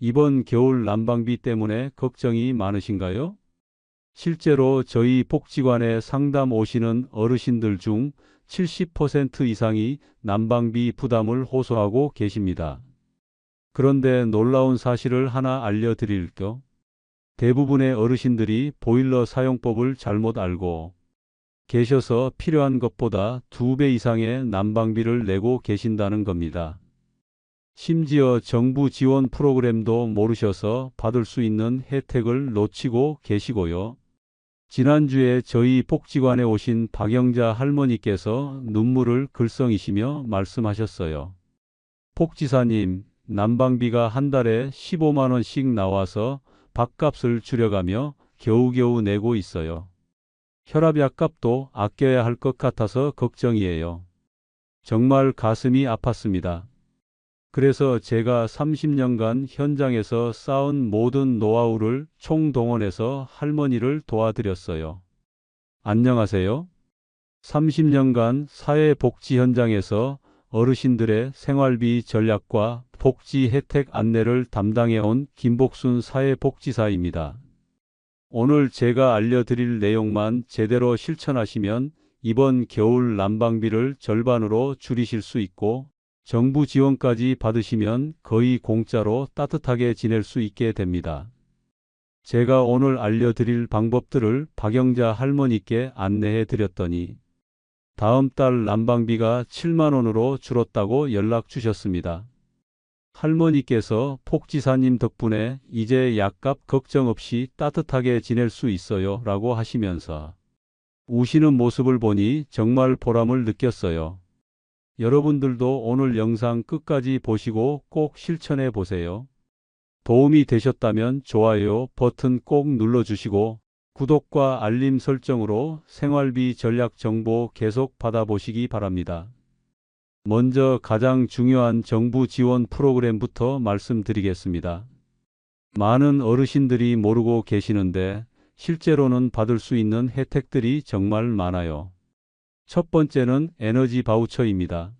이번 겨울 난방비 때문에 걱정이 많으신가요? 실제로 저희 복지관에 상담 오시는 어르신들 중 70% 이상이 난방비 부담을 호소하고 계십니다. 그런데 놀라운 사실을 하나 알려드릴게요. 대부분의 어르신들이 보일러 사용법을 잘못 알고 계셔서 필요한 것보다 두 배 이상의 난방비를 내고 계신다는 겁니다. 심지어 정부 지원 프로그램도 모르셔서 받을 수 있는 혜택을 놓치고 계시고요. 지난주에 저희 복지관에 오신 박영자 할머니께서 눈물을 글썽이시며 말씀하셨어요. 복지사님, 난방비가 한 달에 15만 원씩 나와서 밥값을 줄여가며 겨우겨우 내고 있어요. 혈압약 값도 아껴야 할 것 같아서 걱정이에요. 정말 가슴이 아팠습니다. 그래서 제가 30년간 현장에서 쌓은 모든 노하우를 총동원해서 할머니를 도와드렸어요. 안녕하세요. 30년간 사회복지 현장에서 어르신들의 생활비 전략과 복지 혜택 안내를 담당해온 김복순 사회복지사입니다. 오늘 제가 알려드릴 내용만 제대로 실천하시면 이번 겨울 난방비를 절반으로 줄이실 수 있고 정부 지원까지 받으시면 거의 공짜로 따뜻하게 지낼 수 있게 됩니다. 제가 오늘 알려드릴 방법들을 박영자 할머니께 안내해 드렸더니 다음 달 난방비가 7만 원으로 줄었다고 연락 주셨습니다. 할머니께서 폭지사님 덕분에 이제 약값 걱정 없이 따뜻하게 지낼 수 있어요 라고 하시면서 우시는 모습을 보니 정말 보람을 느꼈어요. 여러분들도 오늘 영상 끝까지 보시고 꼭 실천해 보세요. 도움이 되셨다면 좋아요 버튼 꼭 눌러주시고 구독과 알림 설정으로 생활비 전략 정보 계속 받아보시기 바랍니다. 먼저 가장 중요한 정부 지원 프로그램부터 말씀드리겠습니다. 많은 어르신들이 모르고 계시는데 실제로는 받을 수 있는 혜택들이 정말 많아요. 첫 번째는 에너지 바우처입니다.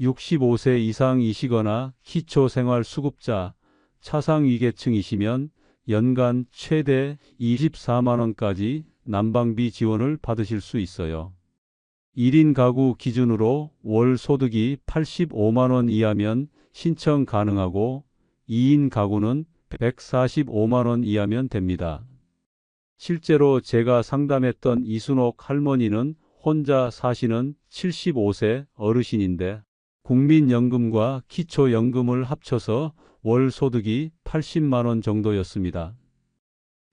65세 이상이시거나 기초생활수급자, 차상위계층이시면 연간 최대 24만원까지 난방비 지원을 받으실 수 있어요. 1인 가구 기준으로 월 소득이 85만원 이하면 신청 가능하고 2인 가구는 145만원 이하면 됩니다. 실제로 제가 상담했던 이순옥 할머니는 혼자 사시는 75세 어르신인데 국민연금과 기초연금을 합쳐서 월 소득이 80만원 정도였습니다.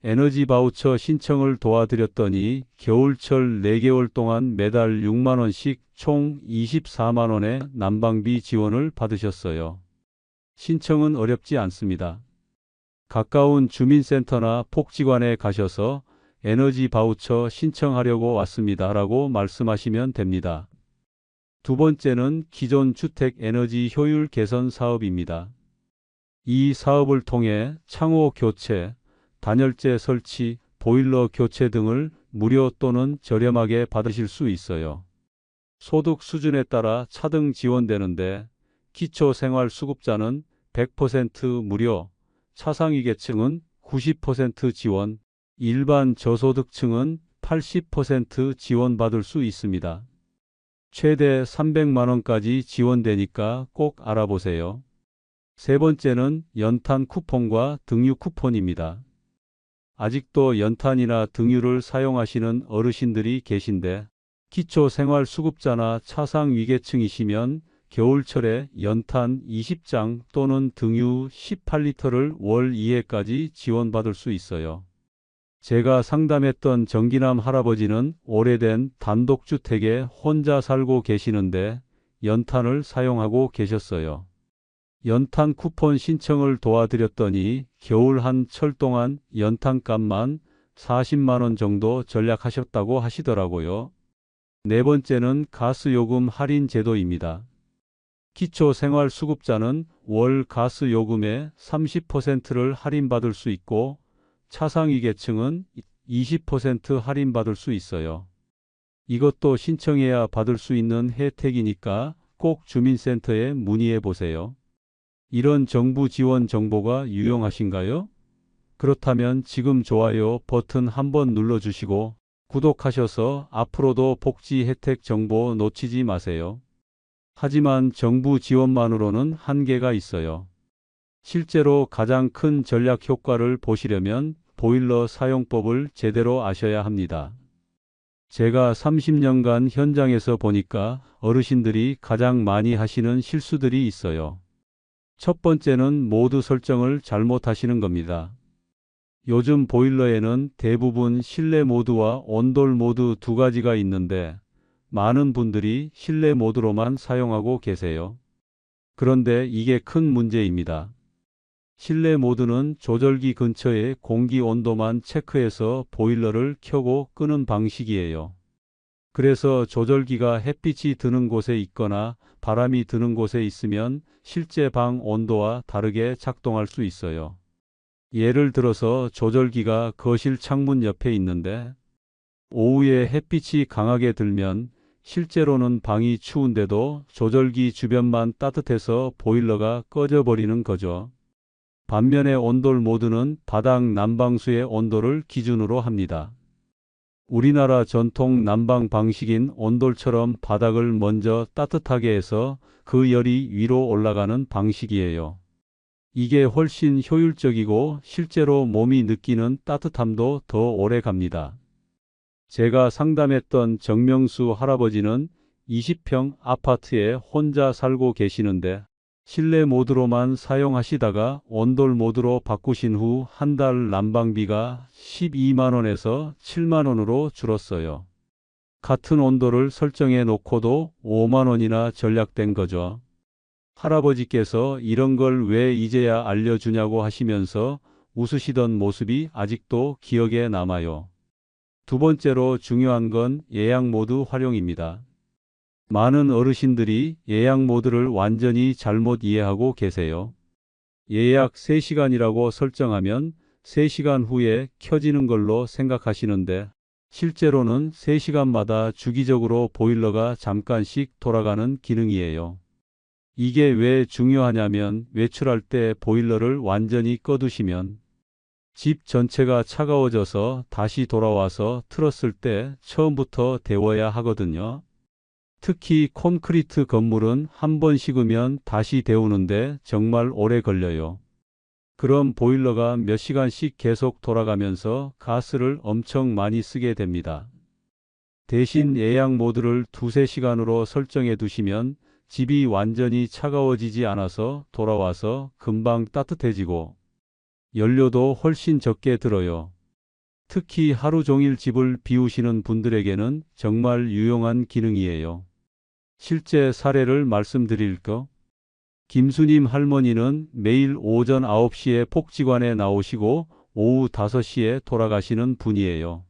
에너지 바우처 신청을 도와드렸더니 겨울철 4개월 동안 매달 6만원씩 총 24만원의 난방비 지원을 받으셨어요. 신청은 어렵지 않습니다. 가까운 주민센터나 복지관에 가셔서 에너지 바우처 신청하려고 왔습니다. 라고 말씀하시면 됩니다. 두 번째는 기존 주택 에너지 효율 개선 사업입니다. 이 사업을 통해 창호 교체, 단열재 설치, 보일러 교체 등을 무료 또는 저렴하게 받으실 수 있어요. 소득 수준에 따라 차등 지원되는데 기초생활수급자는 100% 무료, 차상위계층은 90% 지원, 일반 저소득층은 80% 지원받을 수 있습니다. 최대 300만원까지 지원되니까 꼭 알아보세요. 세 번째는 연탄 쿠폰과 등유 쿠폰입니다. 아직도 연탄이나 등유를 사용하시는 어르신들이 계신데 기초생활수급자나 차상위계층이시면 겨울철에 연탄 20장 또는 등유 18리터를 월 2회까지 지원받을 수 있어요. 제가 상담했던 정기남 할아버지는 오래된 단독주택에 혼자 살고 계시는데 연탄을 사용하고 계셨어요. 연탄 쿠폰 신청을 도와드렸더니 겨울 한 철 동안 연탄값만 40만원 정도 절약하셨다고 하시더라고요. 네 번째는 가스요금 할인 제도입니다. 기초생활수급자는 월 가스요금의 30%를 할인받을 수 있고 차상위 계층은 20% 할인받을 수 있어요. 이것도 신청해야 받을 수 있는 혜택이니까 꼭 주민센터에 문의해 보세요. 이런 정부 지원 정보가 유용하신가요? 그렇다면 지금 좋아요 버튼 한번 눌러주시고 구독하셔서 앞으로도 복지 혜택 정보 놓치지 마세요. 하지만 정부 지원만으로는 한계가 있어요. 실제로 가장 큰 전략 효과를 보시려면 보일러 사용법을 제대로 아셔야 합니다. 제가 30년간 현장에서 보니까 어르신들이 가장 많이 하시는 실수들이 있어요. 첫 번째는 모드 설정을 잘못하시는 겁니다. 요즘 보일러에는 대부분 실내 모드와 온돌 모드 두 가지가 있는데 많은 분들이 실내 모드로만 사용하고 계세요. 그런데 이게 큰 문제입니다. 실내 모드는 조절기 근처의 공기 온도만 체크해서 보일러를 켜고 끄는 방식이에요. 그래서 조절기가 햇빛이 드는 곳에 있거나 바람이 드는 곳에 있으면 실제 방 온도와 다르게 작동할 수 있어요. 예를 들어서 조절기가 거실 창문 옆에 있는데 오후에 햇빛이 강하게 들면 실제로는 방이 추운데도 조절기 주변만 따뜻해서 보일러가 꺼져 버리는 거죠. 반면에 온돌 모드는 바닥 난방수의 온도를 기준으로 합니다. 우리나라 전통 난방 방식인 온돌처럼 바닥을 먼저 따뜻하게 해서 그 열이 위로 올라가는 방식이에요. 이게 훨씬 효율적이고 실제로 몸이 느끼는 따뜻함도 더 오래 갑니다. 제가 상담했던 정명수 할아버지는 20평 아파트에 혼자 살고 계시는데 실내 모드로만 사용하시다가 온돌 모드로 바꾸신 후 한 달 난방비가 12만원에서 7만원으로 줄었어요. 같은 온도를 설정해 놓고도 5만원이나 절약된 거죠. 할아버지께서 이런 걸 왜 이제야 알려주냐고 하시면서 웃으시던 모습이 아직도 기억에 남아요. 두 번째로 중요한 건 예약 모드 활용입니다. 많은 어르신들이 예약 모드를 완전히 잘못 이해하고 계세요. 예약 3시간이라고 설정하면 3시간 후에 켜지는 걸로 생각하시는데 실제로는 3시간마다 주기적으로 보일러가 잠깐씩 돌아가는 기능이에요. 이게 왜 중요하냐면 외출할 때 보일러를 완전히 꺼두시면 집 전체가 차가워져서 다시 돌아와서 틀었을 때 처음부터 데워야 하거든요. 특히 콘크리트 건물은 한 번 식으면 다시 데우는데 정말 오래 걸려요. 그럼 보일러가 몇 시간씩 계속 돌아가면서 가스를 엄청 많이 쓰게 됩니다. 대신 예약 모드를 두세 시간으로 설정해 두시면 집이 완전히 차가워지지 않아서 돌아와서 금방 따뜻해지고 연료도 훨씬 적게 들어요. 특히 하루 종일 집을 비우시는 분들에게는 정말 유용한 기능이에요. 실제 사례를 말씀드릴까? 김수님 할머니는 매일 오전 9시에 폭지관에 나오시고 오후 5시에 돌아가시는 분이에요.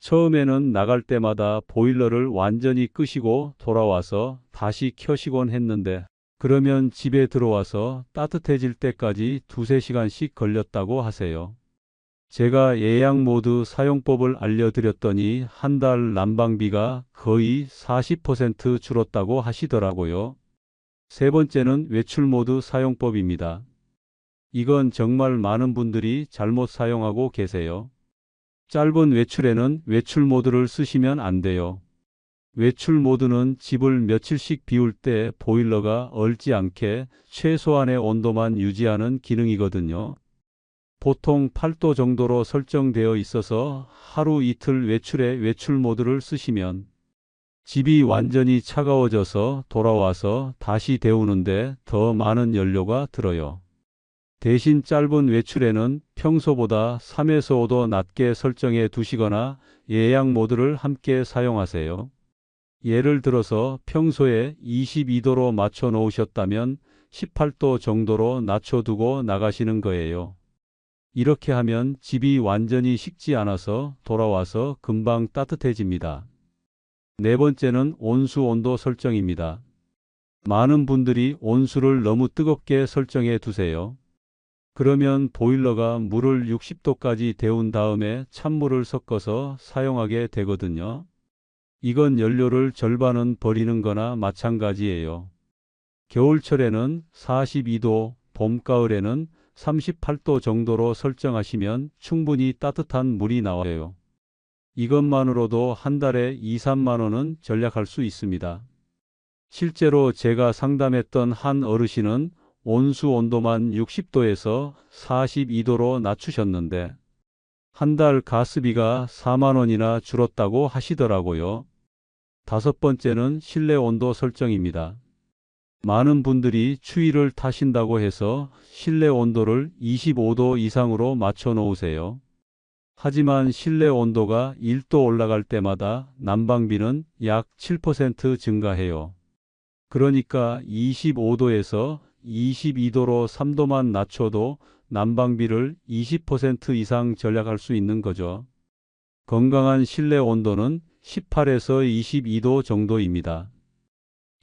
처음에는 나갈 때마다 보일러를 완전히 끄시고 돌아와서 다시 켜시곤 했는데 그러면 집에 들어와서 따뜻해질 때까지 두세 시간씩 걸렸다고 하세요. 제가 예약 모드 사용법을 알려드렸더니 한 달 난방비가 거의 40% 줄었다고 하시더라고요. 세 번째는 외출 모드 사용법입니다. 이건 정말 많은 분들이 잘못 사용하고 계세요. 짧은 외출에는 외출 모드를 쓰시면 안 돼요. 외출 모드는 집을 며칠씩 비울 때 보일러가 얼지 않게 최소한의 온도만 유지하는 기능이거든요. 보통 8도 정도로 설정되어 있어서 하루 이틀 외출에 외출 모드를 쓰시면 집이 완전히 차가워져서 돌아와서 다시 데우는데 더 많은 연료가 들어요. 대신 짧은 외출에는 평소보다 3에서 5도 낮게 설정해 두시거나 예약 모드를 함께 사용하세요. 예를 들어서 평소에 22도로 맞춰 놓으셨다면 18도 정도로 낮춰두고 나가시는 거예요. 이렇게 하면 집이 완전히 식지 않아서 돌아와서 금방 따뜻해집니다. 네 번째는 온수 온도 설정입니다. 많은 분들이 온수를 너무 뜨겁게 설정해 두세요. 그러면 보일러가 물을 60도까지 데운 다음에 찬물을 섞어서 사용하게 되거든요. 이건 연료를 절반은 버리는 거나 마찬가지예요. 겨울철에는 42도, 봄, 가을에는 38도 정도로 설정하시면 충분히 따뜻한 물이 나와요. 이것만으로도 한 달에 2, 3만 원은 절약할 수 있습니다. 실제로 제가 상담했던 한 어르신은 온수 온도만 60도에서 42도로 낮추셨는데 한 달 가스비가 4만 원이나 줄었다고 하시더라고요. 다섯 번째는 실내 온도 설정입니다. 많은 분들이 추위를 타신다고 해서 실내 온도를 25도 이상으로 맞춰 놓으세요. 하지만 실내 온도가 1도 올라갈 때마다 난방비는 약 7% 증가해요. 그러니까 25도에서 22도로 3도만 낮춰도 난방비를 20% 이상 절약할 수 있는 거죠. 건강한 실내 온도는 18에서 22도 정도입니다.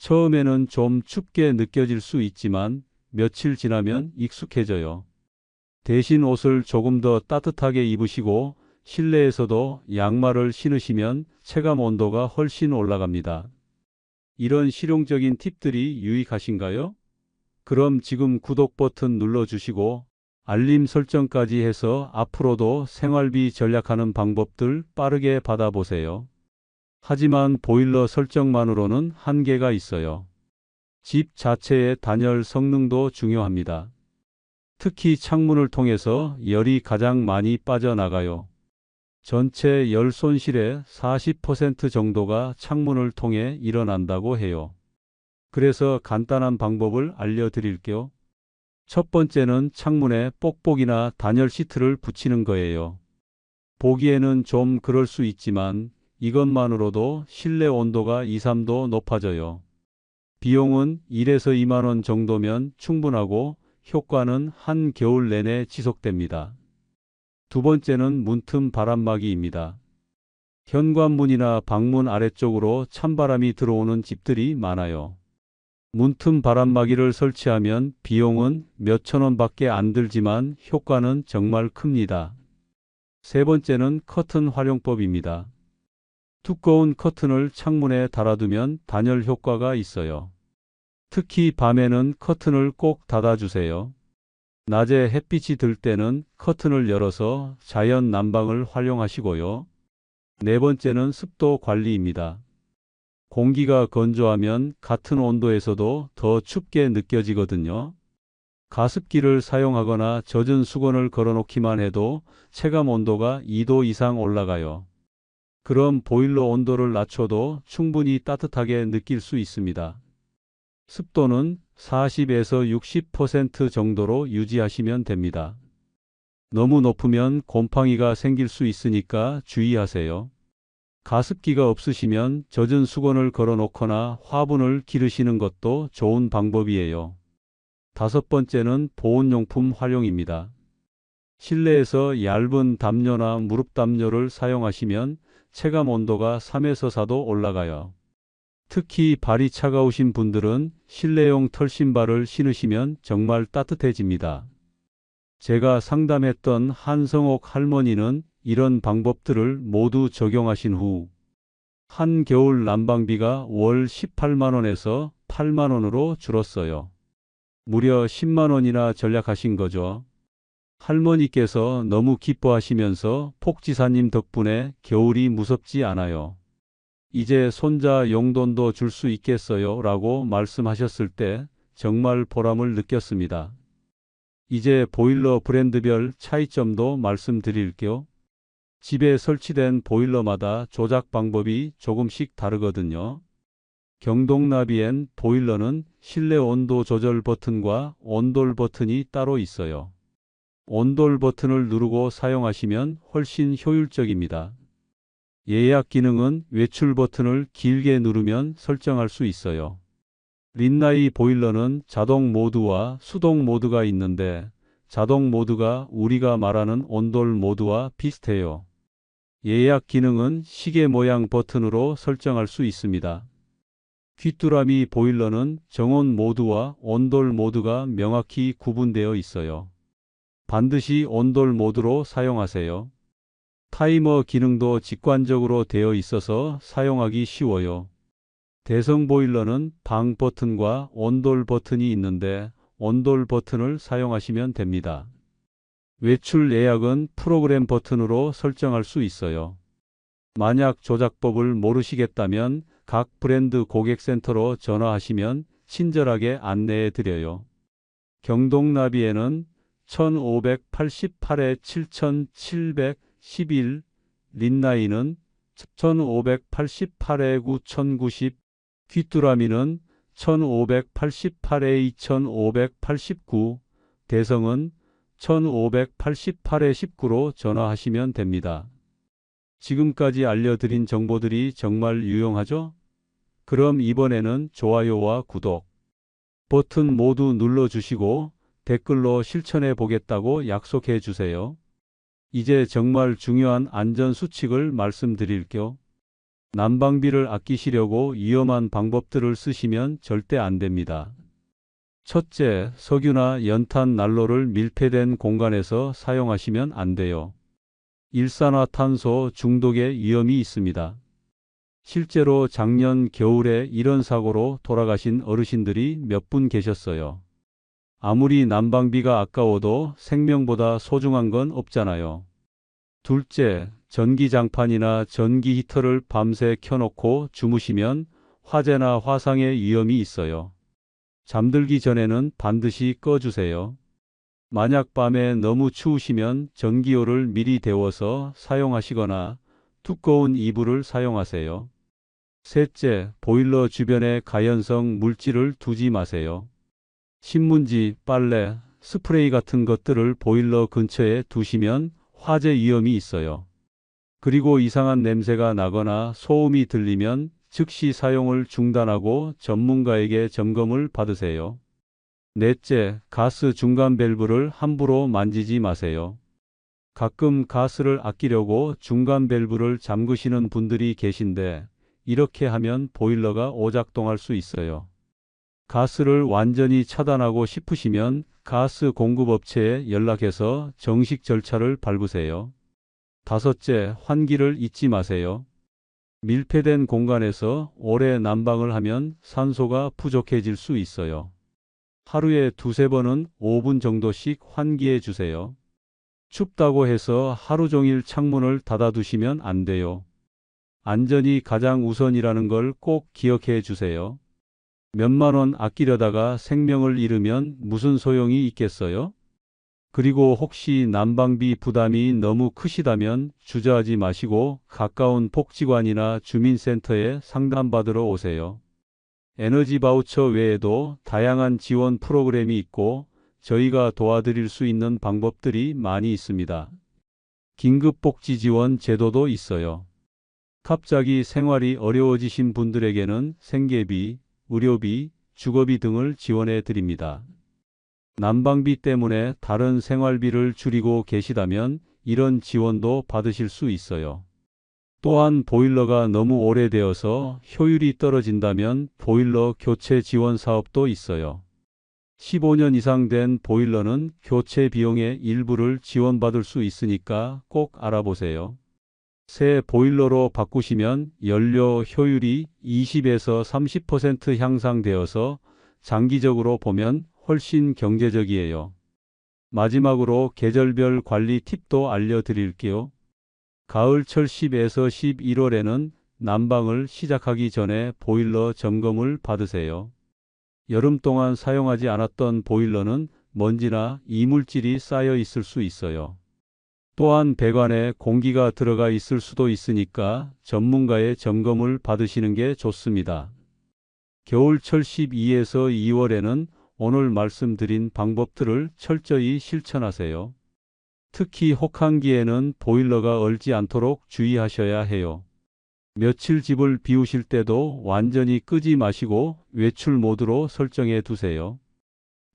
처음에는 좀 춥게 느껴질 수 있지만 며칠 지나면 익숙해져요. 대신 옷을 조금 더 따뜻하게 입으시고 실내에서도 양말을 신으시면 체감 온도가 훨씬 올라갑니다. 이런 실용적인 팁들이 유익하신가요? 그럼 지금 구독 버튼 눌러주시고 알림 설정까지 해서 앞으로도 생활비 절약하는 방법들 빠르게 받아보세요. 하지만 보일러 설정만으로는 한계가 있어요. 집 자체의 단열 성능도 중요합니다. 특히 창문을 통해서 열이 가장 많이 빠져나가요. 전체 열 손실의 40% 정도가 창문을 통해 일어난다고 해요. 그래서 간단한 방법을 알려드릴게요. 첫 번째는 창문에 뽁뽁이나 단열 시트를 붙이는 거예요. 보기에는 좀 그럴 수 있지만 이것만으로도 실내 온도가 2, 3도 높아져요. 비용은 1에서 2만 원 정도면 충분하고 효과는 한 겨울 내내 지속됩니다. 두 번째는 문틈 바람막이입니다. 현관문이나 방문 아래쪽으로 찬바람이 들어오는 집들이 많아요. 문틈 바람막이를 설치하면 비용은 몇천 원밖에 안 들지만 효과는 정말 큽니다. 세 번째는 커튼 활용법입니다. 두꺼운 커튼을 창문에 달아두면 단열 효과가 있어요. 특히 밤에는 커튼을 꼭 닫아주세요. 낮에 햇빛이 들 때는 커튼을 열어서 자연 난방을 활용하시고요. 네 번째는 습도 관리입니다. 공기가 건조하면 같은 온도에서도 더 춥게 느껴지거든요. 가습기를 사용하거나 젖은 수건을 걸어놓기만 해도 체감 온도가 2도 이상 올라가요. 그럼 보일러 온도를 낮춰도 충분히 따뜻하게 느낄 수 있습니다. 습도는 40에서 60% 정도로 유지하시면 됩니다. 너무 높으면 곰팡이가 생길 수 있으니까 주의하세요. 가습기가 없으시면 젖은 수건을 걸어 놓거나 화분을 기르시는 것도 좋은 방법이에요. 다섯 번째는 보온용품 활용입니다. 실내에서 얇은 담요나 무릎 담요를 사용하시면 체감 온도가 3에서 4도 올라가요. 특히 발이 차가우신 분들은 실내용 털신발을 신으시면 정말 따뜻해집니다. 제가 상담했던 한성옥 할머니는 이런 방법들을 모두 적용하신 후 한겨울 난방비가 월 18만 원에서 8만 원으로 줄었어요. 무려 10만 원이나 절약하신 거죠. 할머니께서 너무 기뻐하시면서 폭지사님 덕분에 겨울이 무섭지 않아요. 이제 손자 용돈도 줄 수 있겠어요 라고 말씀하셨을 때 정말 보람을 느꼈습니다. 이제 보일러 브랜드별 차이점도 말씀드릴게요. 집에 설치된 보일러마다 조작 방법이 조금씩 다르거든요. 경동나비엔 보일러는 실내 온도 조절 버튼과 온돌 버튼이 따로 있어요. 온돌 버튼을 누르고 사용하시면 훨씬 효율적입니다. 예약 기능은 외출 버튼을 길게 누르면 설정할 수 있어요. 린나이 보일러는 자동 모드와 수동 모드가 있는데 자동 모드가 우리가 말하는 온돌 모드와 비슷해요. 예약 기능은 시계 모양 버튼으로 설정할 수 있습니다. 귀뚜라미 보일러는 정온 모드와 온돌 모드가 명확히 구분되어 있어요. 반드시 온돌 모드로 사용하세요. 타이머 기능도 직관적으로 되어 있어서 사용하기 쉬워요. 대성 보일러는 방 버튼과 온돌 버튼이 있는데 온돌 버튼을 사용하시면 됩니다. 외출 예약은 프로그램 버튼으로 설정할 수 있어요. 만약 조작법을 모르시겠다면 각 브랜드 고객센터로 전화하시면 친절하게 안내해 드려요. 경동나비에는 1588에 7711, 린나이는 1588에 9090, 귀뚜라미는 1588에 2589, 대성은 1588에 19로 전화하시면 됩니다. 지금까지 알려드린 정보들이 정말 유용하죠? 그럼 이번에는 좋아요와 구독 버튼 모두 눌러주시고 댓글로 실천해 보겠다고 약속해 주세요. 이제 정말 중요한 안전 수칙을 말씀드릴게요. 난방비를 아끼시려고 위험한 방법들을 쓰시면 절대 안 됩니다. 첫째, 석유나 연탄 난로를 밀폐된 공간에서 사용하시면 안 돼요. 일산화탄소 중독의 위험이 있습니다. 실제로 작년 겨울에 이런 사고로 돌아가신 어르신들이 몇 분 계셨어요. 아무리 난방비가 아까워도 생명보다 소중한 건 없잖아요. 둘째, 전기장판이나 전기 히터를 밤새 켜놓고 주무시면 화재나 화상의 위험이 있어요. 잠들기 전에는 반드시 꺼주세요. 만약 밤에 너무 추우시면 전기요를 미리 데워서 사용하시거나 두꺼운 이불을 사용하세요. 셋째, 보일러 주변에 가연성 물질을 두지 마세요. 신문지, 빨래, 스프레이 같은 것들을 보일러 근처에 두시면 화재 위험이 있어요. 그리고 이상한 냄새가 나거나 소음이 들리면 즉시 사용을 중단하고 전문가에게 점검을 받으세요. 넷째, 가스 중간 밸브를 함부로 만지지 마세요. 가끔 가스를 아끼려고 중간 밸브를 잠그시는 분들이 계신데 이렇게 하면 보일러가 오작동할 수 있어요. 가스를 완전히 차단하고 싶으시면 가스 공급업체에 연락해서 정식 절차를 밟으세요. 다섯째, 환기를 잊지 마세요. 밀폐된 공간에서 오래 난방을 하면 산소가 부족해질 수 있어요. 하루에 두세 번은 5분 정도씩 환기해 주세요. 춥다고 해서 하루 종일 창문을 닫아두시면 안 돼요. 안전이 가장 우선이라는 걸 꼭 기억해 주세요. 몇만 원 아끼려다가 생명을 잃으면 무슨 소용이 있겠어요? 그리고 혹시 난방비 부담이 너무 크시다면 주저하지 마시고 가까운 복지관이나 주민센터에 상담받으러 오세요. 에너지 바우처 외에도 다양한 지원 프로그램이 있고 저희가 도와드릴 수 있는 방법들이 많이 있습니다. 긴급복지 지원 제도도 있어요. 갑자기 생활이 어려워지신 분들에게는 생계비, 의료비, 주거비 등을 지원해 드립니다. 난방비 때문에 다른 생활비를 줄이고 계시다면 이런 지원도 받으실 수 있어요. 또한 보일러가 너무 오래되어서 효율이 떨어진다면 보일러 교체 지원 사업도 있어요. 15년 이상 된 보일러는 교체 비용의 일부를 지원받을 수 있으니까 꼭 알아보세요. 새 보일러로 바꾸시면 연료 효율이 20에서 30% 향상되어서 장기적으로 보면 훨씬 경제적이에요. 마지막으로 계절별 관리 팁도 알려드릴게요. 가을철 10에서 11월에는 난방을 시작하기 전에 보일러 점검을 받으세요. 여름 동안 사용하지 않았던 보일러는 먼지나 이물질이 쌓여 있을 수 있어요. 또한 배관에 공기가 들어가 있을 수도 있으니까 전문가의 점검을 받으시는 게 좋습니다. 겨울철 12에서 2월에는 오늘 말씀드린 방법들을 철저히 실천하세요. 특히 혹한기에는 보일러가 얼지 않도록 주의하셔야 해요. 며칠 집을 비우실 때도 완전히 끄지 마시고 외출 모드로 설정해 두세요.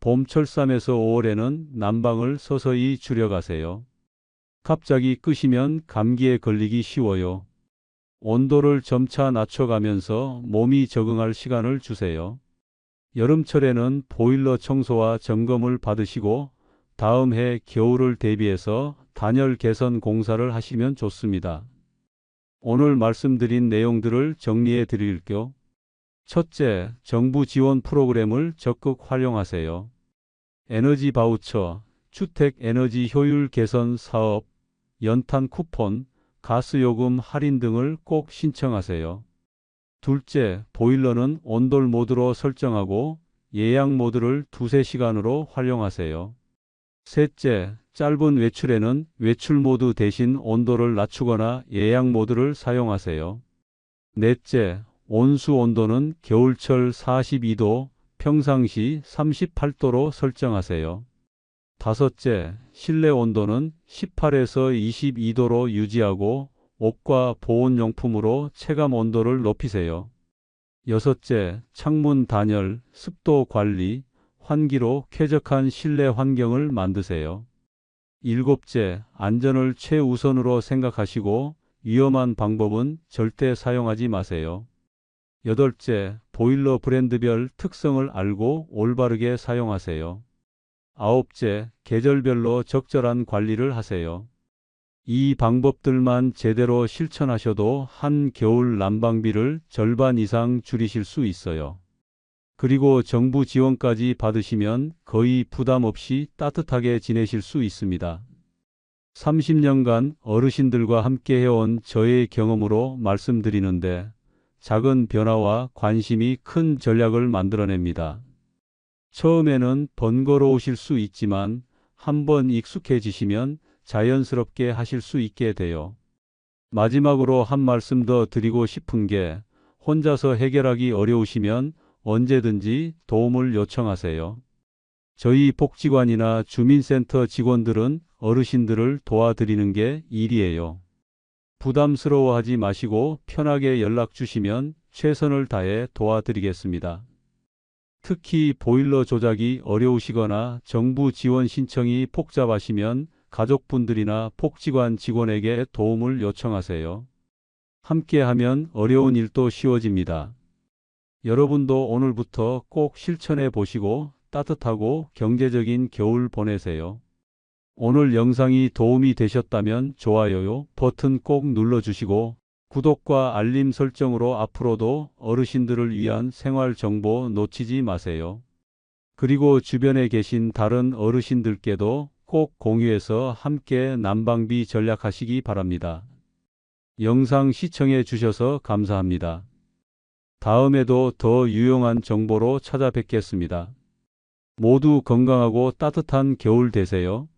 봄철 3에서 5월에는 난방을 서서히 줄여가세요. 갑자기 끄시면 감기에 걸리기 쉬워요. 온도를 점차 낮춰가면서 몸이 적응할 시간을 주세요. 여름철에는 보일러 청소와 점검을 받으시고 다음 해 겨울을 대비해서 단열 개선 공사를 하시면 좋습니다. 오늘 말씀드린 내용들을 정리해 드릴게요. 첫째, 정부 지원 프로그램을 적극 활용하세요. 에너지 바우처, 주택 에너지 효율 개선 사업, 연탄 쿠폰, 가스요금 할인 등을 꼭 신청하세요. 둘째, 보일러는 온돌 모드로 설정하고 예약 모드를 두세 시간으로 활용하세요. 셋째, 짧은 외출에는 외출 모드 대신 온도를 낮추거나 예약 모드를 사용하세요. 넷째, 온수 온도는 겨울철 42도, 평상시 38도로 설정하세요. 다섯째, 실내 온도는 18에서 22도로 유지하고 옷과 보온용품으로 체감 온도를 높이세요. 여섯째, 창문 단열, 습도 관리, 환기로 쾌적한 실내 환경을 만드세요. 일곱째, 안전을 최우선으로 생각하시고 위험한 방법은 절대 사용하지 마세요. 여덟째, 보일러 브랜드별 특성을 알고 올바르게 사용하세요. 아홉째, 계절별로 적절한 관리를 하세요. 이 방법들만 제대로 실천하셔도 한 겨울 난방비를 절반 이상 줄이실 수 있어요. 그리고 정부 지원까지 받으시면 거의 부담 없이 따뜻하게 지내실 수 있습니다. 30년간 어르신들과 함께 해온 저의 경험으로 말씀드리는데 작은 변화와 관심이 큰 전략을 만들어냅니다. 처음에는 번거로우실 수 있지만 한번 익숙해지시면 자연스럽게 하실 수 있게 돼요. 마지막으로 한 말씀 더 드리고 싶은 게 혼자서 해결하기 어려우시면 언제든지 도움을 요청하세요. 저희 복지관이나 주민센터 직원들은 어르신들을 도와드리는 게 일이에요. 부담스러워하지 마시고 편하게 연락 주시면 최선을 다해 도와드리겠습니다. 특히 보일러 조작이 어려우시거나 정부 지원 신청이 복잡하시면 가족분들이나 복지관 직원에게 도움을 요청하세요. 함께하면 어려운 일도 쉬워집니다. 여러분도 오늘부터 꼭 실천해 보시고 따뜻하고 경제적인 겨울 보내세요. 오늘 영상이 도움이 되셨다면 좋아요 버튼 꼭 눌러주시고 구독과 알림 설정으로 앞으로도 어르신들을 위한 생활 정보 놓치지 마세요. 그리고 주변에 계신 다른 어르신들께도 꼭 공유해서 함께 난방비 전략하시기 바랍니다. 영상 시청해 주셔서 감사합니다. 다음에도 더 유용한 정보로 찾아뵙겠습니다. 모두 건강하고 따뜻한 겨울 되세요.